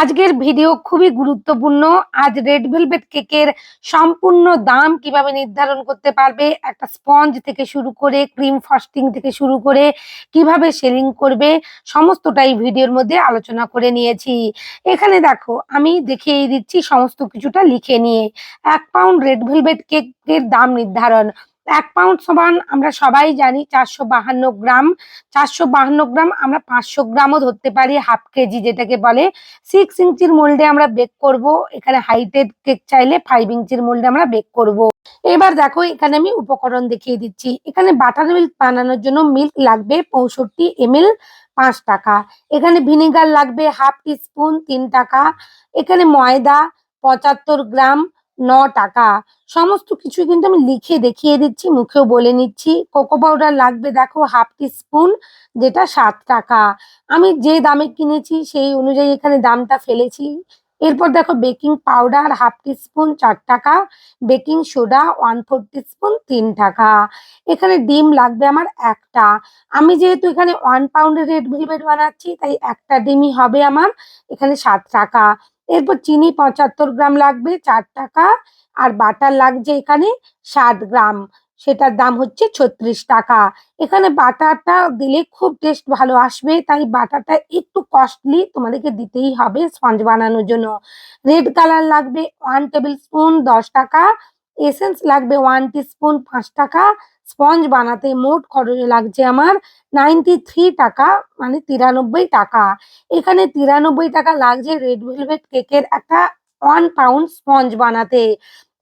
আজকের ভিডিও খুবই গুরুত্বপূর্ণ। আজ রেড ভেলভেট কেকের সম্পূর্ণ দাম কীভাবে নির্ধারণ করতে পারবে? একটা স্পঞ্জ থেকে শুরু করে ক্রিম ফাস্টিং থেকে শুরু করে কীভাবে সেলিং করবে? সমস্তটাই ভিডিওর মধ্যে আলোচনা করে নিয়েছি। এখানে দেখো, আমি দেখিয়ে দিচ্ছি সমস্ত কিছুটা লিখে নিয়ে। এক পাউন্ড রেড ভেলভেট কেকের দাম নির্ধারণ। এক পাউন্ড সমান আমরা সবাই জানি চারশো বাহান্ন গ্রাম। চারশো বাহান্ন গ্রাম আমরা পাঁচশো গ্রামও ধরতে পারি, হাফ কেজি যেটাকে বলে। সিক্স ইঞ্চির মোল্ডে আমরা বেক করব। এখানে হাইটেড কেক চাইলে ফাইভ ইঞ্চির মোল্ডে আমরা বেক করব। এবার দেখো, এখানে আমি উপকরণ দেখিয়ে দিচ্ছি। এখানে বাটার মিল্ক বানানোর জন্য মিল্ক লাগবে পঁয়ষট্টি এমএল পাঁচ টাকা। এখানে ভিনেগার লাগবে হাফ টিস্পুন তিন টাকা। এখানে ময়দা পঁচাত্তর গ্রাম। ন টাকা। সমস্ত কিছু কিন্তু আমি লিখে দেখিয়ে দিচ্ছি, মুখেও বলে নিচ্ছি। কোকো পাউডার লাগবে দেখো হাফ টি স্পুন, যেটা সাত টাকা। আমি যে দামে কিনেছি সেই অনুযায়ী এখানে দামটা ফেলেছি। এরপর দেখো baking powder half teaspoon, চার টাকা। Baking soda, one four teaspoon তিন টাকা। এখানে ডিম লাগবে আমার একটা। আমি যেহেতু এখানে ওয়ান পাউন্ডের রেড ভেলভেট বানাচ্ছি, তাই একটা ডিমই হবে আমার, এখানে সাত টাকা। এরপর চিনি পঁচাত্তর গ্রাম লাগবে, চার টাকা। আর বাটার লাগছে এখানে ষাট গ্রাম। সেটার দাম হচ্ছে ছত্রিশ টাকা। এখানে বাটারটা দিলে খুব টেস্ট ভালো আসবে, তাই বাটারটা একটু কস্টলি তোমাদেরকে দিতেই হবে স্পঞ্জ বানানোর জন্য। রেড কালার লাগবে ওয়ান টেবিল স্পুন দশ টাকা। এসেন্স লাগবে ওয়ান স্পুন পাঁচ টাকা। স্পঞ্জ বানাতে মোট খরচ লাগছে আমার নাইনটি থ্রি টাকা মানে তিরানব্বই টাকা। এখানে তিরানব্বই টাকা লাগছে রেড ভেলভেট কেকের একটা ওয়ান পাউন্ড স্পঞ্জ বানাতে।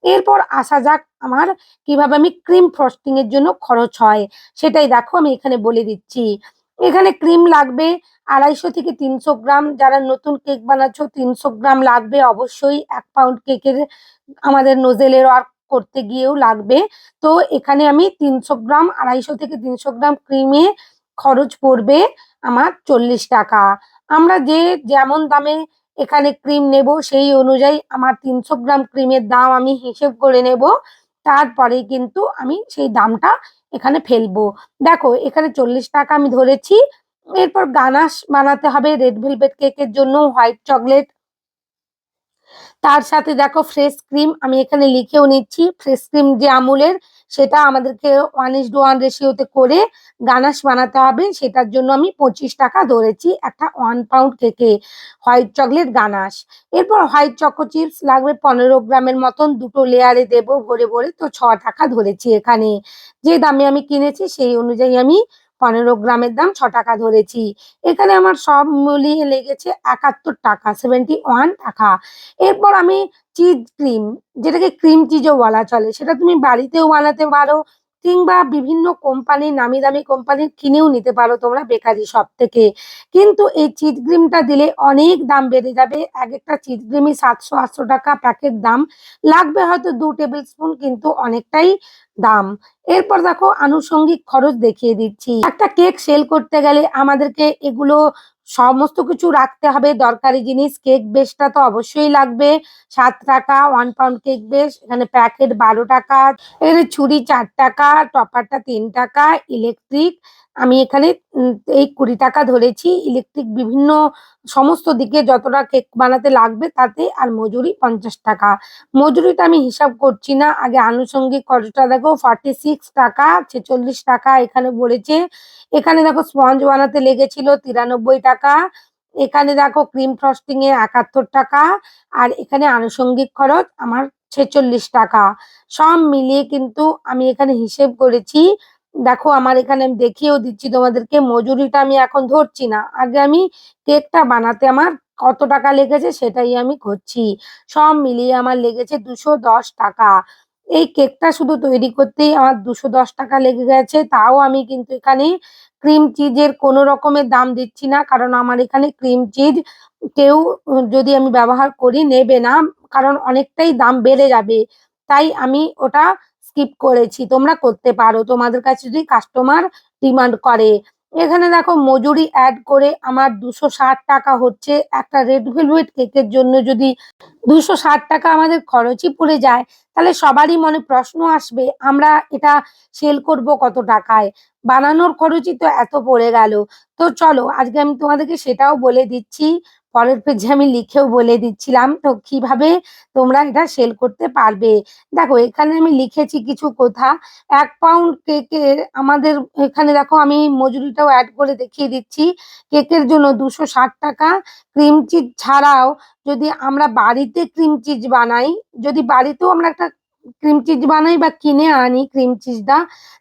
এরপর আসা যাক আমার কীভাবে আমি ক্রিম ফ্রস্টিং এর জন্য খরচ হয়। সেটাই দেখো আমি এখানে বলে দিচ্ছি। এখানে ক্রিম লাগবে আড়াইশো থেকে তিনশো গ্রাম। যারা নতুন কেক বানাচ্ছ, তিনশো গ্রাম লাগবে অবশ্যই। এক পাউন্ড কেকের আমাদের নোজেলের ওয়ার্ক করতে গিয়েও লাগবে। তো এখানে আমি তিনশো গ্রাম, আড়াইশো থেকে তিনশো গ্রাম ক্রিমে খরচ পড়বে আমার চল্লিশ টাকা। আমরা যে যেমন দামে এখানে ক্রিম নেব, সেই অনুযায়ী আমার তিনশো গ্রাম ক্রিমের দাম আমি হিসেব করে নেব। তারপরে কিন্তু আমি সেই দামটা এখানে ফেলব। দেখো, এখানে চল্লিশ টাকা আমি ধরেছি। এরপর গানাশ বানাতে হবে রেড ভেলভেট কেকের জন্য হোয়াইট চকলেট তার সাথে দেখো ফ্রেশ ক্রিম আমি এখানে লিখেও নিচ্ছি ফ্রেশ ক্রিম যে আমুলের, সেটা আমাদেরকে ওয়ান ইস ওয়ান রেশিওতে করে গানাশ বানাতে হবে, সেটার জন্য আমি পঁচিশ টাকা ধরেছি একটা ওয়ান পাউন্ড কেকে হোয়াইট চকলেট গানাশ। এরপর হোয়াইট চকো চিপস লাগবে পনেরো গ্রামের মতন, দুটো লেয়ারে দেব ভরে ভরে, তো ছ টাকা ধরেছি এখানে। যে দামে আমি কিনেছি, সেই অনুযায়ী আমি পনেরো গ্রামের দাম ছ টাকা ধরেছি। এখানে আমার সব মিলিয়ে লেগেছে একাত্তর টাকা সেভেন্টি ওয়ান টাকা। এরপর আমি চিজ ক্রিম যেটাকে ক্রিম চিজও বলা চলে, সেটা তুমি বাড়িতেও বানাতে পারো কিংবা বিভিন্ন কোম্পানির নামি দামি কোম্পানির কিনেও নিতে পারো তোমরা বেকারি শপ থেকে। কিন্তু এই চিট ক্রিমটা দিলে অনেক দাম বেড়ে যাবে। এক একটা চিজ ক্রিমই সাতশো, আটশো টাকা প্যাকেট দাম। লাগবে হয়তো দু টেবিল স্পুন কিন্তু অনেকটাই দাম। এরপর দেখো আনুষঙ্গিক খরচ দেখিয়ে দিচ্ছি। একটা কেক সেল করতে গেলে আমাদেরকে এগুলো সমস্ত কিছু রাখতে হবে। দরকারি জিনিস কেক বেসটা তো অবশ্যই লাগবে। সাত টাকা ওয়ান পাউন্ড কেক বেস এখানে প্যাকেট বারো টাকা, এখানে ছুরি চার টাকা টপারটা তিন টাকা ইলেকট্রিক আমি এখানে এই কুড়ি টাকা ধরেছি। ইলেকট্রিক বিভিন্ন সমস্ত দিকে যতটা কেক বানাতে লাগবে তাতে আর মজুরি পঞ্চাশ টাকা। মজুরিটা আমি হিসাব করছি না। আগে আনুষঙ্গিক খরচটা দেখো ফর্টি সিক্স টাকা, ছেচল্লিশ টাকা এখানে বলেছে। এখানে দেখো স্পঞ্জ বানাতে লেগেছিল তিরানব্বই টাকা। এখানে দেখো ক্রিম ফ্রস্টিং এ একাত্তর টাকা। আর এখানে আনুষঙ্গিক খরচ আমার ছেচল্লিশ টাকা। সব মিলিয়ে কিন্তু আমি এখানে হিসেব করেছি দেখো, আমার এখানে আমি দেখিয়েও দিচ্ছি তোমাদেরকে, মজুরিটা আমি এখন ধরছি না। আগে আমি কেকটা বানাতে আমার কত টাকা লেগেছে সেটাই আমি করছি। সব মিলিয়ে আমার লেগেছে দুশো দশ টাকা। এই কেকটা শুধু তৈরি করতেই আমার দুশো দশ টাকা লেগে গেছে, তাও আমি কিন্তু এখানে ক্রিম চিজের কোনো রকমের দাম দিচ্ছি না, কারণ আমার এখানে ক্রিম চিজ কেউ যদি আমি ব্যবহার করি নেবে না, কারণ অনেকটাই দাম বেড়ে যাবে। তাই আমি ওটা স্কিপ করেছি, তোমরা করতে পারো। তোমাদের কাছে যদি কাস্টমার ডিমান্ড করে। এখানে দেখো মজুরি অ্যাড করে আমার দুশো টাকা হচ্ছে। একটা রেড ভেলভেট কেকের জন্য যদি দুশো টাকা আমাদের খরচই পড়ে যায়, তাহলে সবারই মনে প্রশ্ন আসবে, আমরা এটা সেল করব কত টাকায়? বানানোর খরচই তো এত পড়ে গেল। তো চলো, আজকে আমি তোমাদেরকে সেটাও বলে দিচ্ছি। পরের পেজে আমি লিখেও বলে দিচ্ছিলাম, তো কীভাবে তোমরা এটা সেল করতে পারবে? দেখো, এখানে আমি লিখেছি কিছু কথা। এক পাউন্ড কেকের আমাদের এখানে দেখো, আমি মজুরিটাও অ্যাড করে দেখিয়ে দিচ্ছি। কেকের জন্য দুশো ষাট টাকা। ক্রিম চিজ ছাড়াও যদি আমরা বাড়িতে ক্রিম চিজ বানাই, যদি বাড়িতেও আমরা একটা ক্রিম চিজ বানাই বা কিনে আনি ক্রিম চিজটা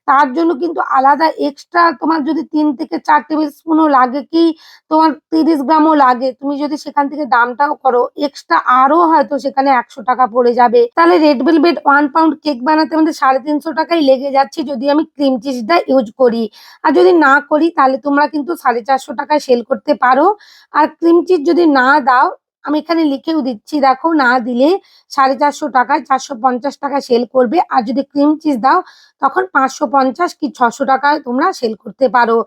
তার জন্য কিন্তু আলাদা এক্সট্রা তোমার যদি তিন থেকে চার টেবিল স্পুনও লাগে কি, তোমার তিরিশ গ্রামও লাগে, তুমি যদি সেখান থেকে দামটাও করো এক্সট্রা আরও হয়তো সেখানে একশো টাকা পড়ে যাবে। তাহলে red velvet one pound cake বানাতে আমাদের সাড়ে তিনশো টাকাই লেগে যাচ্ছে যদি আমি ক্রিম চিজটা ইউজ করি। আর যদি না করি, তাহলে তোমরা কিন্তু সাড়ে চারশো টাকায় সেল করতে পারো। আর ক্রিম চিজ যদি না দাও আমি এখানে লিখেও দিচ্ছি, দেখো না দিলে সাড়ে চারশো টাকায় চারশো পঞ্চাশ টাকা সেল করবে। আর যদি ক্রিম চিজ দাও, তখন পাঁচশো পঞ্চাশ কি ছশো টাকায় তোমরা সেল করতে পারো।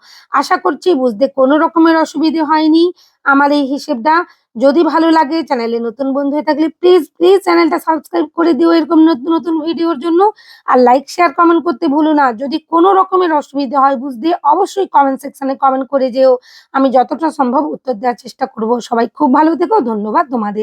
আশা করছি বুঝতে কোনো রকমের অসুবিধে হয়নি। আমার এই হিসেবটা যদি ভালো লাগে চ্যানেলে নতুন বন্ধু হয়ে থাকলে প্লিজ প্লিজ চ্যানেলটা সাবস্ক্রাইব করে দিও এরকম নতুন নতুন ভিডিওর জন্য। আর লাইক শেয়ার কমেন্ট করতে ভুলো না। যদি কোনো রকমের অসুবিধা হয় বুঝতে অবশ্যই কমেন্ট সেকশানে কমেন্ট করে যেও। আমি যতটা সম্ভব উত্তর দেওয়ার চেষ্টা করব। সবাই খুব ভালো থেকো। ধন্যবাদ তোমাদের।